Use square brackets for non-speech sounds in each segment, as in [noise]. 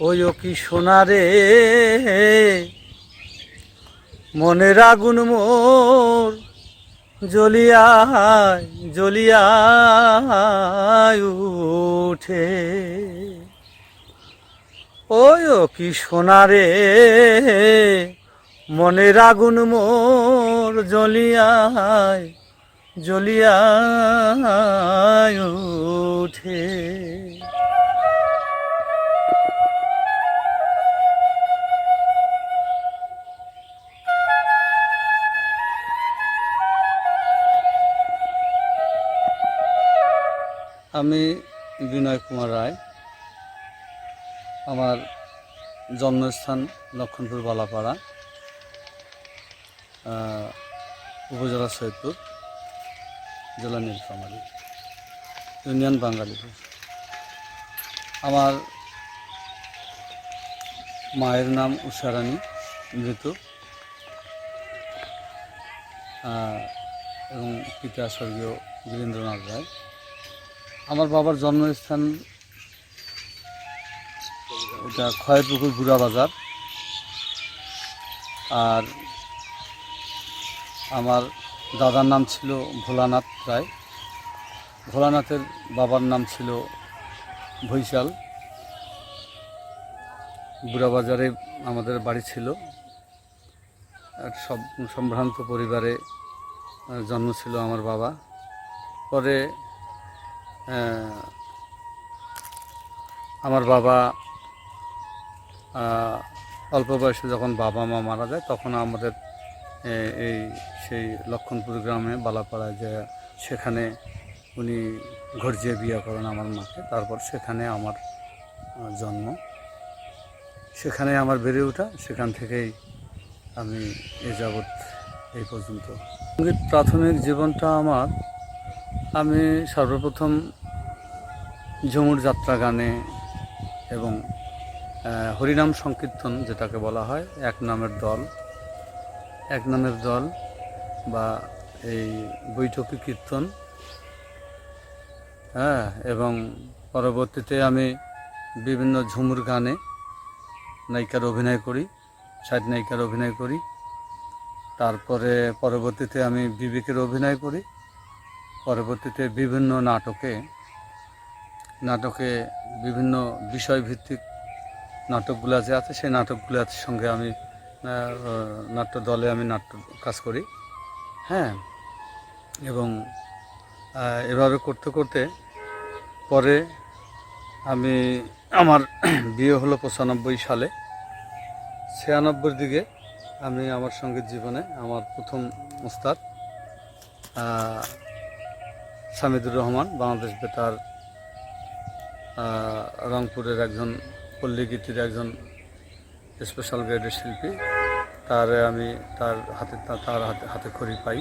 ওই কি সোনারে? মনের আগুন মোর জ্বলিয়ায় জ্বলিয়ায় উঠে। ওই কি সোনারে? মনের আগুন মোর জ্বলিয়ায় জ্বলিয়ায় উঠে। আমি বিনয় কুমার রায়। আমার জন্মস্থান লক্ষণপুর বালাপাড়া উপজেলা সৈয়দপুর, জেলা নীলফামারী, ইউনিয়ন বাঙালিপুর আমার মায়ের নাম উষারানী মৃত এবং পিতা স্বর্গীয় বীরেন্দ্রনাথ রায়। আমার বাবার জন্মস্থান এটা খয়েরপুকুর বুড়া বাজার। আর আমার দাদার নাম ছিল ভোলানাথ রায়। ভোলানাথের বাবার নাম ছিল ভৈশাল বুড়া বাজারে আমাদের বাড়ি ছিল। এক সব সম্ভ্রান্ত পরিবারে জন্ম ছিল আমার বাবা। পরে আমার বাবা অল্প বয়সে যখন বাবা মা মারা যায়, তখন আমাদের এই সেই লক্ষণপুর গ্রামে বালাপাড়ায় যে সেখানে উনি ঘরজিয়ে বিয়ে করেন আমার মাকে। তারপর সেখানে আমার জন্ম। সেখানে আমার বেড়ে ওঠা। সেখান থেকেই আমি এ যাবৎ এই পর্যন্ত। প্রাথমিক জীবনটা আমার। আমি সর্বপ্রথম ঝুমুর যাত্রা গানে এবং হরিনাম সংকীর্তন যেটাকে বলা হয়, এক নামের দল। এক নামের দল বা এই বৈঠকি কীর্তন। হ্যাঁ এবং পরবর্তীতে আমি বিভিন্ন ঝুমুর গানে নায়িকার অভিনয় করি, সাইড নায়িকার অভিনয় করি। তারপরে পরবর্তীতে আমি বিবেকের অভিনয় করি। পরবর্তীতে বিভিন্ন নাটকে নাটকে বিভিন্ন বিষয়ভিত্তিক নাটকগুলো যে আছে, সেই নাটকগুলোর সঙ্গে আমি নাট্য দলে আমি নাট্য কাজ করি। হ্যাঁ এবং এভাবে করতে করতে পরে আমি, আমার [clears throat] বিয়ে হলো পঁচানব্বই সালে। ছিয়ানব্বইয়ের দিকে আমি আমার সংগীত জীবনে আমার প্রথম উস্তাদ সামিদুর রহমান, বাংলাদেশ বেতার রংপুরের একজন পল্লীগীতির একজন স্পেশাল গ্রেডের শিল্পী। তার আমি তার হাতে তার হাতে হাতে খড়ি পাই।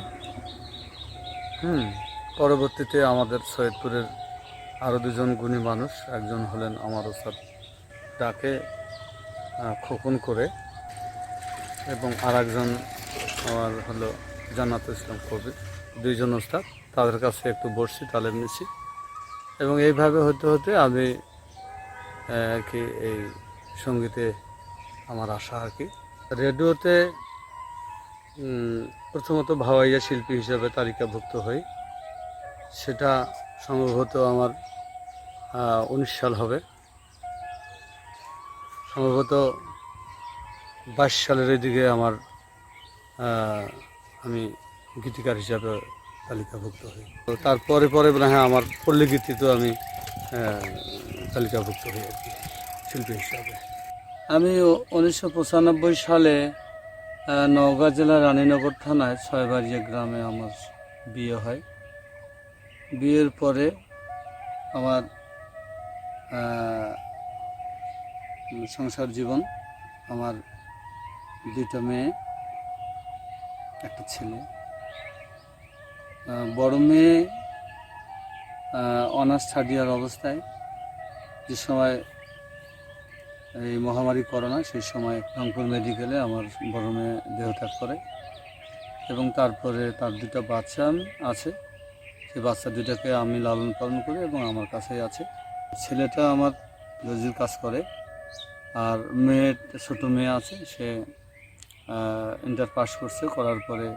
হুম, পরবর্তীতে আমাদের সৈয়দপুরের আরও দুজন গুণী মানুষ, একজন হলেন আমার ওস্তাদ তাকে খোকন করে এবং আর একজন আমার হলো জান্নাত ইসলাম কবির, দুইজন ওস্তাদ। তাদের কাছে একটু বসছি তালে নিচ্ছি এবং এইভাবে হতে হতে আমি আর কি এই সঙ্গীতে আমার আশা আর কি। রেডিওতে প্রথমত ভাওয়াইয়া শিল্পী হিসাবে তালিকাভুক্ত হই। সেটা সম্ভবত আমার উনিশ সাল হবে। সম্ভবত বাইশ সালের দিকে আমার আমি গীতিকার হিসাবে তালিকাভুক্ত হই। তো তারপরে পরে মানে হ্যাঁ আমার পল্লী গীতিতেও আমি তালিকাভুক্ত হই আর কি শিল্পী হিসাবে। আমি উনিশশো পঁচানব্বই সালে নওগাঁ জেলার রানীনগর থানায় ছয়বাড়িয়া গ্রামে আমার বিয়ে হয়। বিয়ের পরে আমার সংসার জীবন আমার দুইটা মেয়ে একটা ছেলে। বড় মেয়ে অনার্স থার্ড ইয়ার অবস্থায়। যে সময় এই মহামারী করোনা, সেই সময় রংপুর মেডিকেলে আমার বড় মেয়ে দেহত্যাগ করে এবং তারপরে তার দুটো বাচ্চা আছে। সেই বাচ্চা দুটাকে আমি লালন পালন করি এবং আমার কাছেই আছে। ছেলেটা আমার দর্জির কাজ করে। আর মেয়ের ছোটো মেয়ে আছে, সে ইন্টার পাস করছে, করার পরে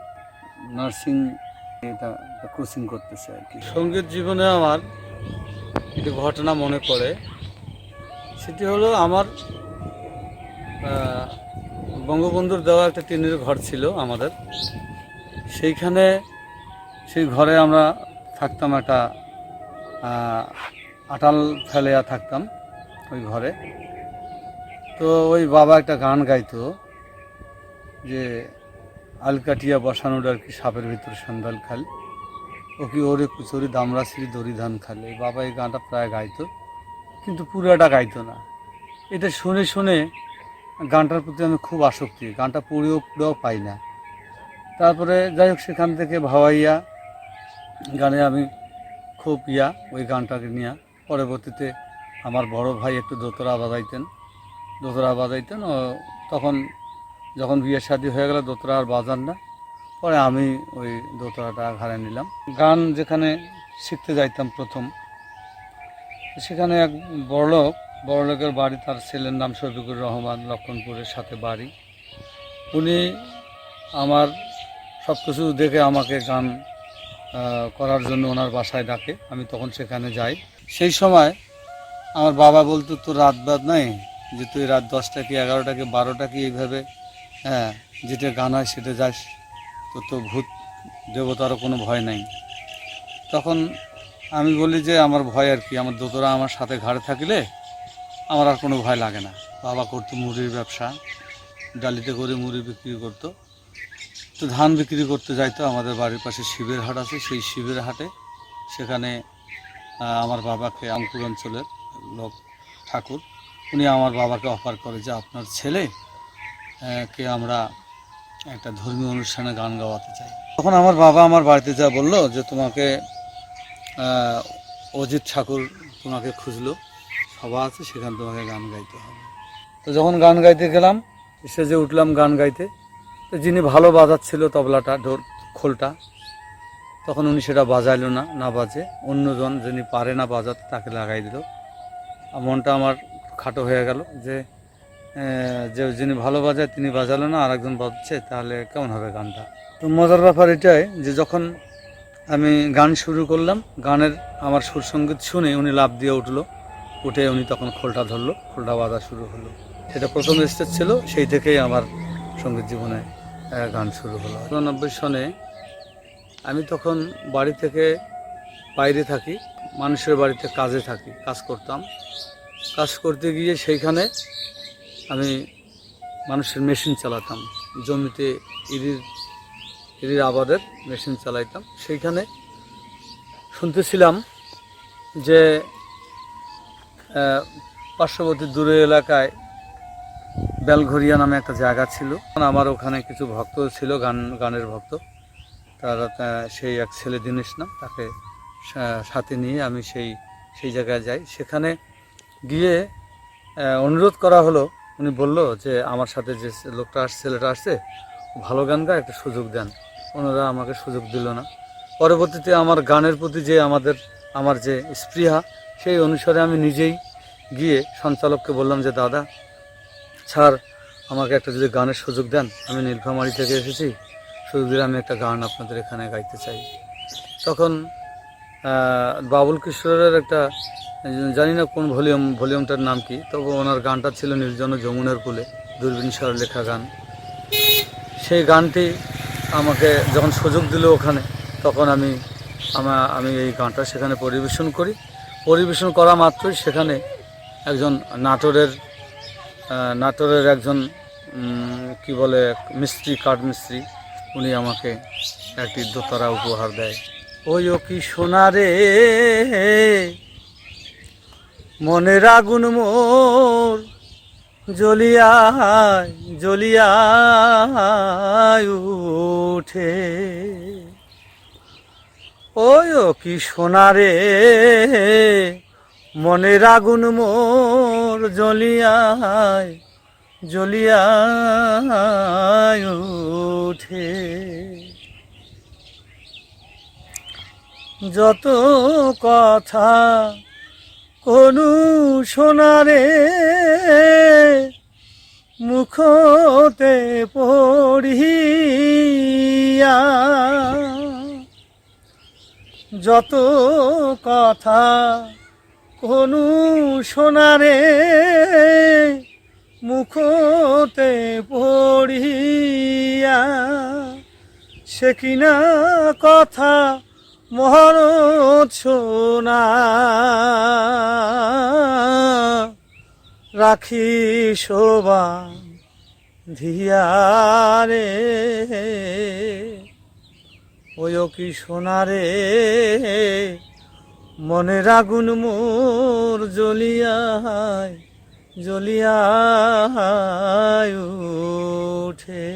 নার্সিং এটা কোচিং করতেছে আর কি। সংগীত জীবনে আমার একটি ঘটনা মনে পড়ে। সেটি হলো আমার বঙ্গবন্ধুর দেওয়া একটা টিনের ঘর ছিল আমাদের। সেইখানে সেই ঘরে আমরা থাকতাম একটা আটাল ফেলেয়া থাকতাম ওই ঘরে। তো ওই বাবা একটা গান গাইতো যে আলকাটিয়া বসানোর আর কি সাপের ভিতরে সন্ধাল খাল? ও কি ওরে কুচুরি দামরা শ্রী দড়ি ধান খালে বাবা, এই গানটা প্রায় গাইতো, কিন্তু পুরাটা গাইতো না। এটা শুনে শুনে গানটার প্রতি আমি খুব আসক্তি গানটা পড়েও পুরেও পাই না। তারপরে যাই হোক, সেখান থেকে ভাওয়াইয়া গানে আমি খুব ইয়া ওই গানটাকে নিয়ে। পরবর্তীতে আমার বড় ভাই একটু দোতরা বাজাইতেন। দোতরা বাজাইতেন, ও তখন যখন বিয়ে শাদী হয়ে গেল দোতরা আর বাজার না। পরে আমি ওই দোতরাটা ঘাড়ে নিলাম। গান যেখানে শিখতে যাইতাম প্রথম, সেখানে এক বড়লোক, বড়লোকের বাড়ি তার ছেলের নাম শফিকুর রহমান লক্ষণপুরের সাথে বাড়ি। উনি আমার সব কিছু দেখে আমাকে গান করার জন্য ওনার বাসায় ডাকে। আমি তখন সেখানে যাই। সেই সময় আমার বাবা বলতো তো রাত বাদ নাই যে তুই রাত দশটা কি এগারোটা কি বারোটা কি এইভাবে হ্যাঁ যেটা গান হয় সেটা যাস, তো তো ভূত দেবতারও কোনো ভয় নাই। তখন আমি বলি যে, আমার ভয় আর কি, আমার দোতরা আমার সাথে ঘাড়ে থাকলে আমার আর কোনো ভয় লাগে না। বাবা করতো মুড়ির ব্যবসা, ডালিতে করে মুড়ি বিক্রি করতো। তো ধান বিক্রি করতে যাইতো, আমাদের বাড়ির পাশে শিবের হাট আছে, সেই শিবের হাটে। সেখানে আমার বাবাকে আমকুর অঞ্চলের লোক, ঠাকুর, উনি আমার বাবাকে অফার করে যে, আপনার ছেলে কে আমরা একটা ধর্মীয় অনুষ্ঠানে গান গাওয়াতে চাই। তখন আমার বাবা আমার বাড়িতে যা বলল যে তোমাকে অজিত ঠাকুর তোমাকে খুঁজলো, সভা আছে, সেখানে তোমাকে গান গাইতে হবে। তো যখন গান গাইতে গেলাম স্টেজে উঠলাম গান গাইতে, তো যিনি ভালো বাজাচ্ছিল তবলাটা, ঢোল খোলটা, তখন উনি সেটা বাজাইলো না না বাজে। অন্যজন যিনি পারে না বাজাতে, তাকে লাগাই দিল। আর মনটা আমার খাটো হয়ে গেল যে যে যিনি ভালো বাজায় তিনি বাজালো না আর একজন বাজছে, তাহলে কেমন হবে গানটা? তো মজার ব্যাপার এটাই যে যখন আমি গান শুরু করলাম, গানের আমার সুর সংগীত শুনে উনি লাভ দিয়ে উঠল। উঠে উনি তখন খোলটা ধরলো, খোলটা বাজা শুরু হলো। সেটা প্রথম স্টেজ ছিল, সেই থেকেই আমার সংগীত জীবনে গান শুরু হলো। উননব্বই সনে আমি তখন বাড়ি থেকে বাইরে থাকি, মানুষের বাড়িতে কাজে থাকি, কাজ করতাম। কাজ করতে গিয়ে সেইখানে আমি মানুষের মেশিন চালাতাম, জমিতে ইরির ইরির আবাদের মেশিন চালাইতাম। সেইখানে শুনতেছিলাম যে পার্শ্ববর্তী দূরের এলাকায় বেলঘরিয়া নামে একটা জায়গা ছিল। আমার ওখানে কিছু ভক্ত ছিল, গান, গানের ভক্ত। তারা সেই এক ছেলে দিনেশ নাম, তাকে সাথে নিয়ে আমি সেই সেই জায়গায় যাই। সেখানে গিয়ে অনুরোধ করা হলো উনি বলল যে, আমার সাথে যে লোকটা আসছে ছেলেটা আসছে, ভালো গান গায়, একটা সুযোগ দেন। ওনারা আমাকে সুযোগ দিল না। পরবর্তীতে আমার গানের প্রতি যে আমাদের, আমার যে স্পৃহা, সেই অনুসারে আমি নিজেই গিয়ে সঞ্চালককে বললাম যে, দাদা, স্যার, আমাকে একটা যদি গানের সুযোগ দেন, আমি নীলফামারি থেকে এসেছি। সুযোগ দিলে আমি একটা গান আপনাদের এখানে গাইতে চাই। তখন বাবুল কিশোরের একটা, জানি না কোন ভলিউম, ভলিউমটার নাম কি, তবে ওনার গানটা ছিল নির্জন যমুনার কুলে দূরবীন স্বর লেখা গান। সেই গানটি আমাকে যখন সুযোগ দিল ওখানে, তখন আমি, আমা এই গানটা সেখানে পরিবেশন করি। পরিবেশন করা মাত্রই সেখানে একজন নাটোরের নাটোরের একজন কি বলে, মিস্ত্রি কাঠ মিস্ত্রি উনি আমাকে একটি দোতারা উপহার দেয়। ওই কি সোনা রে? মনের আগুন মোর, জ্বলিয়ায় জ্বলিয়ায় উঠে। ওই কি সোনা রে? মনের আগুন মোর, জ্বলিয়ায় জ্বলিয়ায় উঠে। যত কথা কোনু সোনারে মুখতে পড়িয়া, যত কথা কোনু সোনারে মুখতে পড়িয়া, সে কিনা কথা মহরত সোনা রাখি শোভা ধিয়ারে ওই কি সোনারে মনে আগুন মোর জ্বলিয়ায় জ্বলিয়ায় উঠে।